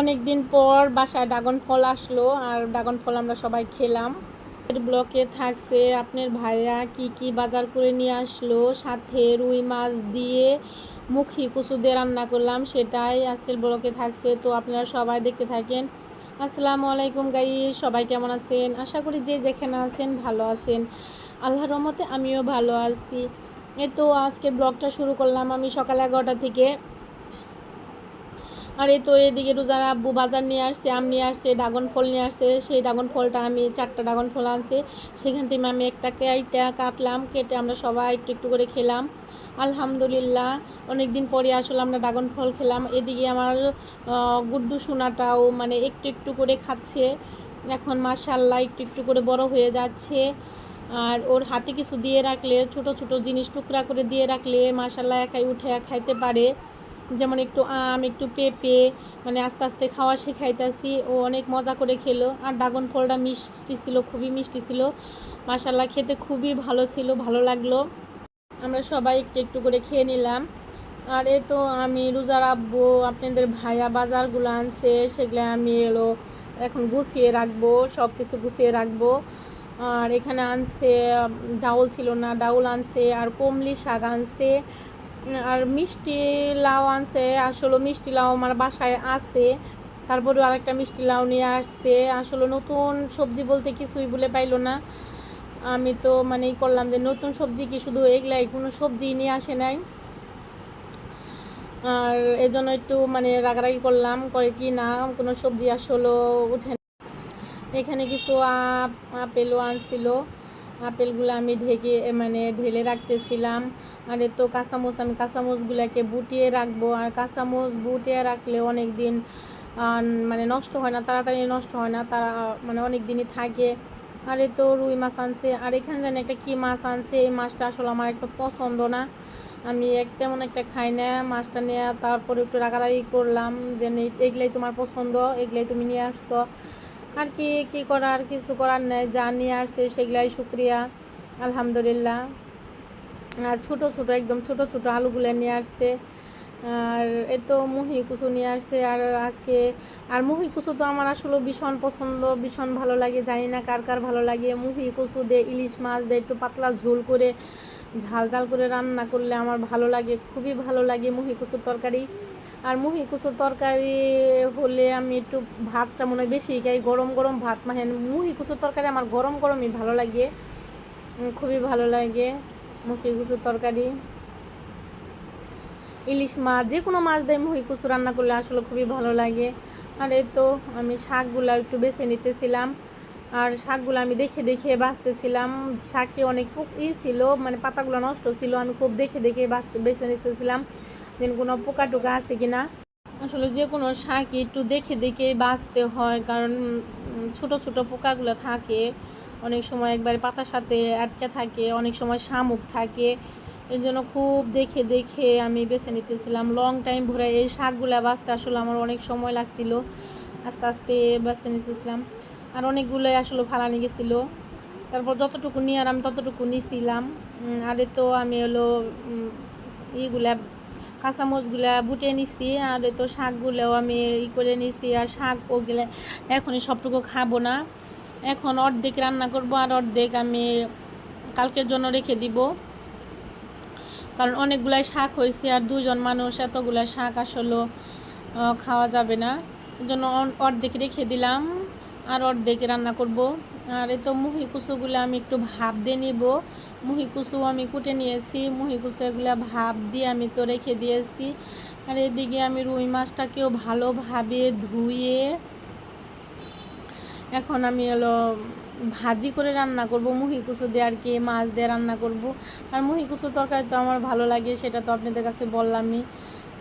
অনেক দিন পর বাসায় ড্রাগন ফল আসলো, আর ড্রাগন ফল আমরা সবাই খেলাম। ব্লকে থাকছে আপনার ভাইয়া কি কি বাজার করে নিয়ে আসলো, সাথে রুই মাছ দিয়ে মুখি কুচু দিয়ে রান্না করলাম, সেটাই আজকের ব্লকে থাকছে। তো আপনারা সবাই দেখতে থাকেন। আসসালামু আলাইকুম গাই সবাই কেমন আছেন? আশা করি যে যেখানে আছেন ভালো আছেন। আল্লাহর রহমতে আমিও ভালো আছি। এ তো আজকে ব্লগটা শুরু করলাম আমি সকাল এগারোটা থেকে। আর এই তো এদিকে রোজার আব্বু বাজার নিয়ে আসছে, আম নিয়ে আসছে, ড্রাগন ফল নিয়ে আসছে, সেই ড্রাগন ফলটা আমি, চারটা ড্রাগন ফল আনছে। সেখান থেকে আমি একটা কেটে কাটলাম, কেটে আমরা সবাই একটু একটু করে খেলাম। আলহামদুলিল্লাহ অনেক দিন পরে আসলে আমরা ড্রাগন ফল খেলাম। এদিকে আমার গুড্ডু সোনাটাও মানে একটু একটু করে খাচ্ছে। এখন মাশাল্লাহ একটু একটু করে বড় হয়ে যাচ্ছে। আর ওর হাতে কিছু দিয়ে রাখলে, ছোট ছোট জিনিস টুকরা করে দিয়ে রাখলে মাশাল্লাহ একাই উঠে খাইতে পারে। যেমন একটু আম, একটু পেঁপে মানে আস্তে আস্তে খাওয়া শেখাইতেছি। ও অনেক মজা করে খেলো। আর ড্রাগন ফলটা মিষ্টি ছিল, খুবই মিষ্টি ছিল। মাসাল্লাহ খেতে খুবই ভালো ছিল, ভালো লাগল। আমরা সবাই একটু একটু করে খেয়ে নিলাম। আর এ তো আমি, রোজার আব্বু, আপনাদের ভাইয়া, বাজারগুলো আনছে, সেগুলো আমি এলো, এখন গুছিয়ে রাখব সব কিছু গুছিয়ে রাখব। আর এখানে আনছে, ডাউল ছিল না, ডাউল আনছে, আর কমলি শাক আনছে। আর মিষ্টি লাউ আনছে, আসলে মিষ্টি লাউ আমার বাসায় আছে। তারপরে আরেকটা মিষ্টি লাউ নিয়ে আসছে। আসলে নতুন সবজি বলতে কিছুই বলে পাইলো না। আমি তো মানে ই করলাম যে নতুন সবজি কি শুধু এগুলাই, কোনো সবজি নিয়ে আসে নাই। আর এজন্য একটু মানে রাগারাগি করলাম, কয়ে কি না, কোনো সবজি আসলে উঠে এখানে কিছু আপ আপেলও আনছিল। আপেলগুলো আমি ঢেকে মানে ঢেলে রাখতেছিলাম। আর তো কাঁচামচ আমি কাঁচামচগুলোকে বুটিয়ে রাখব। আর কাঁচামচ বুটিয়ে রাখলে অনেক দিন মানে নষ্ট হয় না, তাড়াতাড়ি নষ্ট হয় না, তারা মানে অনেক দিনই থাকে। আর তো রুই মাছ আনছে। আর এখানে জানি একটা কী মাছ আনছে, এই মাছটা আসলে আমার একটু পছন্দ না। আমি এক তেমন একটা খাই না মাছটা নিয়ে। তারপরে একটু রাগারাগি করলাম যে এগুলাই তোমার পছন্দ, এগুলাই তুমি নিয়ে আসছো। আর কি কি করার, কিছু করার নেই, যা নিয়ে আসছে সেগুলাই শুক্রিয়া, আলহামদুলিল্লাহ। আর ছোট ছোট, একদম ছোট ছোট আলুগুলো নিয়ে আসছে। আর এ তো মুহি কুচু নিয়ে আসছে, আর আজকে, আর মুহি কুচু তো আমার আসলে ভীষণ পছন্দ, ভীষণ ভালো লাগে, জানি না কার কার ভালো লাগে। মুহি কুচু দিয়ে ইলিশ মাছ দে, একটু পাতলা ঝোল করে, ঝাল ঝাল করে রান্না করলে আমার ভালো লাগে, খুবই ভালো লাগে মুহি কুচুর তরকারি। আর মুহি কুচুর তরকারি হলে আমি একটু ভাতটা মনে হয় বেশি খাই, গরম গরম ভাত মানে মুহি কুচুর তরকারি আমার গরম গরমই ভালো লাগে খুবই ভালো লাগে মুহি কুচুর তরকারি। ইলিশ মাছ যে কোনো মাছ দেয় মুহি কুচু রান্না করলে আসলে খুবই ভালো লাগে। আর এই তো আমি শাকগুলো একটু বেছে নিতেছিলাম, আর শাকগুলো আমি দেখে দেখে বাঁচতেছিলাম। শাকে অনেক ই ছিল মানে পাতাগুলো নষ্ট ছিল, আমি খুব দেখে দেখে বাঁচতে, বেছে নিতেছিলাম। দেন কোনো পোকা টোকা আছে কি না আসলে যে কোনো শাকই একটু দেখে দেখে বাঁচতে হয়, কারণ ছোট ছোট পোকাগুলো থাকে, অনেক সময় একবারে পাতার সাথে আটকে থাকে, অনেক সময় শামুক থাকে। এই জন্য খুব দেখে দেখে আমি বেছে নিতেছিলাম। লং টাইম ভরে এই শাকগুলো বাঁচতে আসলে আমার অনেক সময় লাগছিল। আস্তে আস্তে বেছে নিতেছিলাম। আর অনেকগুলোই আসলে ফালানি গেছিল। তারপর যতটুকু নিয়ে আর আমি ততটুকু নিছিলাম। আরে তো আমি হলো ইগুলা কাঁচামচগুলা বুটে নিছি, আর তো শাকগুলোও আমি ই করে নিছি, আর শাক ওগুলো এখনই সবটুকু খাব না। এখন অর্ধেক রান্না করব, আর অর্ধেক আমি কালকের জন্য রেখে দিব। কারণ অনেকগুলাই শাক হয়েছে, আর দুজন মানুষ এতগুলা শাক আসলে খাওয়া যাবে না। জন্য অর্ধেক রেখে দিলাম। আর অর্ধেক রান্না করব। আর এই তো মুহি কুচুগুলো আমি একটু ভাপ দিয়ে নিব। মুহি কুচু আমি কুটে নিয়েছি। মুহি কুচুগুলো ভাপ দিয়ে আমি তো রেখে দিয়েছি। আর এদিকে আমি রুই মাছটাকেও ভালোভাবে ধুয়ে এখন আমি হলো ভাজি করে রান্না করব। মুহি কুচু দিয়ে আর কি মাছ দিয়ে রান্না করব। আর মুহি কুচু তরকারি তো আমার ভালো লাগে, সেটা তো আপনাদের কাছে বললামই।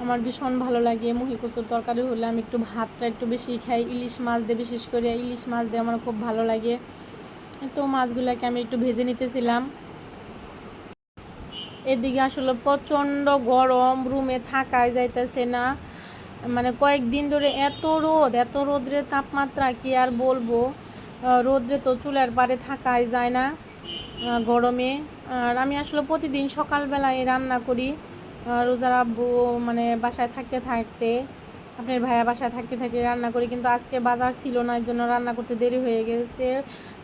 আমার ভীষণ ভালো লাগে কুচুর তরকারি হলে আমি একটু ভাতটা একটু বেশি খাই, ইলিশ মাছ দিয়ে বিশেষ করে ইলিশ মাছ দিয়ে আমার খুব ভালো লাগে। তো মাছগুলোকে আমি একটু ভেজে নিতেছিলাম। এদিকে আসলে প্রচণ্ড গরম রুমে থাকাই যাইতেছে না। মানে কয়েকদিন ধরে এত রোদ, এত রোদ্রের তাপমাত্রা কি আর বলব? রোদ্রে তো চুলার পারে থাকাই যায় না গরমে। আর আমি আসলে প্রতিদিন সকালবেলায় রান্না করি। রোজার আব্বু মানে বাসায় থাকতে থাকতে, আপনার ভাইয়া বাসায় থাকতে থাকতে রান্না করি, কিন্তু আজকে বাজার ছিল না, এর জন্য রান্না করতে দেরি হয়ে গেছে।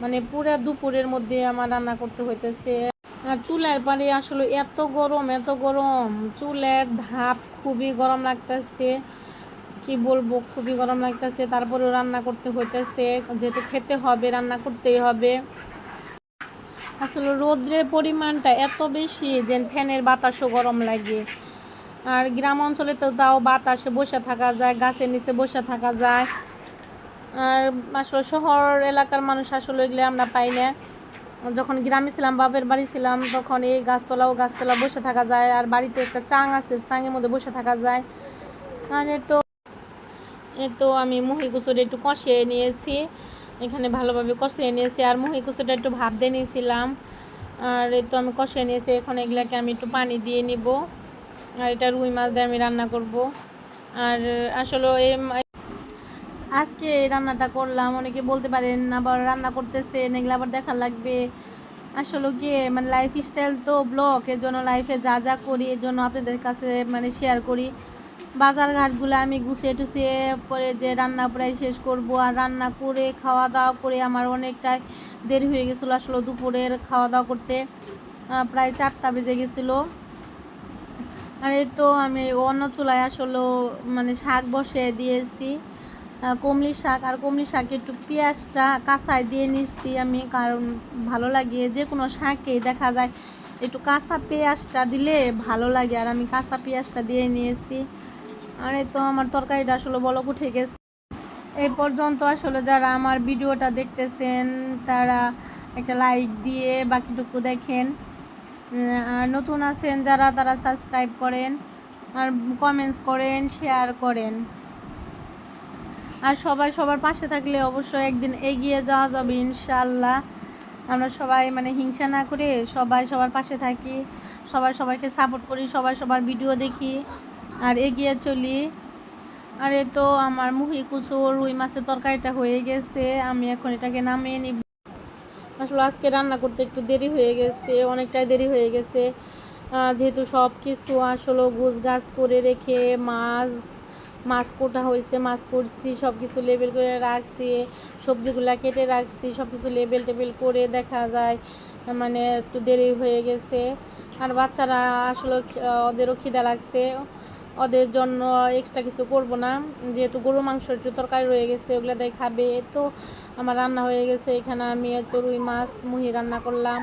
মানে পুরো দুপুরের মধ্যে আমার রান্না করতে হইতেছে। চুলের পানি আসলে এত গরম এত গরম। চুলের ধাপ খুবই গরম লাগতেছে। কি বলব, খুবই গরম লাগতেছে। তারপরেও রান্না করতে হইতেছে। যেহেতু খেতে হবে, রান্না করতেই হবে। আসলে রোদ্রের পরিমাণটা এত বেশি যে ফ্যানের বাতাসও গরম লাগে। আর গ্রাম অঞ্চলে তো তাও বাতাসে বসে থাকা যায়, গাছের নিচে বসে থাকা যায়। আর আসলে শহর এলাকার মানুষ আসলে এগুলো আমরা পাই না। যখন গ্রামে ছিলাম, বাপের বাড়ি ছিলাম, তখন এই গাছতলা ও গাছতলা বসে থাকা যায়। আর বাড়িতে একটা চাং আছে, চাঙের মধ্যে বসে থাকা যায়। আর এ তো এ তো আমি মুহি কুচুরি একটু কষিয়ে নিয়েছি। এখানে ভালোভাবে কষিয়ে নিয়েছি। আর মুহি কুচুরিটা একটু ভাপ দিয়ে নিয়েছিলাম। আর এই তো আমি কষিয়ে নিয়েছি। এখন এগুলাকে আমি একটু পানি দিয়ে নিব। আর এটা রুই মাছ দিয়ে আমি রান্না করব। আর আসলে এই আজকে এই রান্নাটা করলাম। অনেকে বলতে পারেন, আবার রান্না করতেছে, এগুলো আবার দেখা লাগবে। আসলে কি মানে লাইফ স্টাইল তো ব্লগ এর জন্য লাইফে যা যা করি, এর জন্য আপনাদের কাছে মানে শেয়ার করি। বাজার ঘাটগুলো আমি গুছিয়ে টুছিয়ে পরে যে রান্না প্রায় শেষ করব আর রান্না করে খাওয়া দাওয়া করে আমার অনেকটাই দেরি হয়ে গেছিল আসলে দুপুরের খাওয়া দাওয়া করতে প্রায় চারটা বেজে গেছিল। আর এই তো আমি অন্য চুলায় আসলে মানে শাক বসে দিয়েছি। কমলি শাক, আর কমলি শাকে একটু পেঁয়াজটা কাঁচায় দিয়ে নিচ্ছি আমি, কারণ ভালো লাগে যে কোনো শাকেই দেখা যায়। একটু কাঁচা পেঁয়াজটা দিলে ভালো লাগে, আর আমি কাঁচা পেঁয়াজটা দিয়ে নিয়েছি। আর এই তো আমার তরকারিটা আসলে বলক উঠে গেছে। এই পর্যন্ত আসলে যারা আমার ভিডিওটা দেখতেছেন, তারা একটা লাইক দিয়ে বাকিটুকু দেখেন। আর নতুন আছেন যারা, তারা সাবস্ক্রাইব করেন আর কমেন্টস করেন শেয়ার করেন। আর সবাই সবার পাশে থাকলে অবশ্যই একদিন এগিয়ে যাওয়া যাবে ইনশাল্লাহ আমরা সবাই মানে হিংসা না করে সবাই সবার পাশে থাকি, সবাই সবাইকে সাপোর্ট করি, সবাই সবার ভিডিও দেখি। আর এগিয়ে চলি। আর এ তো আমার মুহি কুচুর রুই মাছের তরকারিটা হয়ে গেছে, আমি এখন এটাকে নামিয়ে নিব। আসলে আজকে রান্না করতে একটু দেরি হয়ে গেছে, অনেকটাই দেরি হয়ে গেছে। যেহেতু সব কিছু আসলে গুছ গাছ করে রেখে মাছ মাছ কোটা হয়েছে, মাছ করছি সব কিছু লেবেল করে রাখছি, সবজিগুলো কেটে রাখছি সব কিছু লেবেল টেবেল করে দেখা যায় মানে একটু দেরি হয়ে গেছে। আর বাচ্চারা আসলে ওদেরও খিদা লাগছে। ওদের জন্য এক্সট্রা কিছু করব না। যেহেতু গরু মাংস একটু তরকারি রয়ে গেছে, ওগুলো দিয়ে খাবে। তো আমার রান্না হয়ে গেছে, এখানে আমি তো রুই মাছ মুহি রান্না করলাম,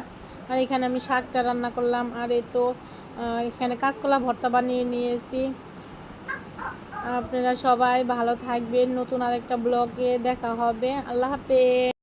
আর এখানে আমি শাকটা রান্না করলাম, আর এই তো এখানে কাঁচকলা ভর্তা বানিয়ে নিয়েছি। আপনারা সবাই ভালো থাকবেন, নতুন আরেকটা ব্লগে দেখা হবে। আল্লাহ হাফেজ।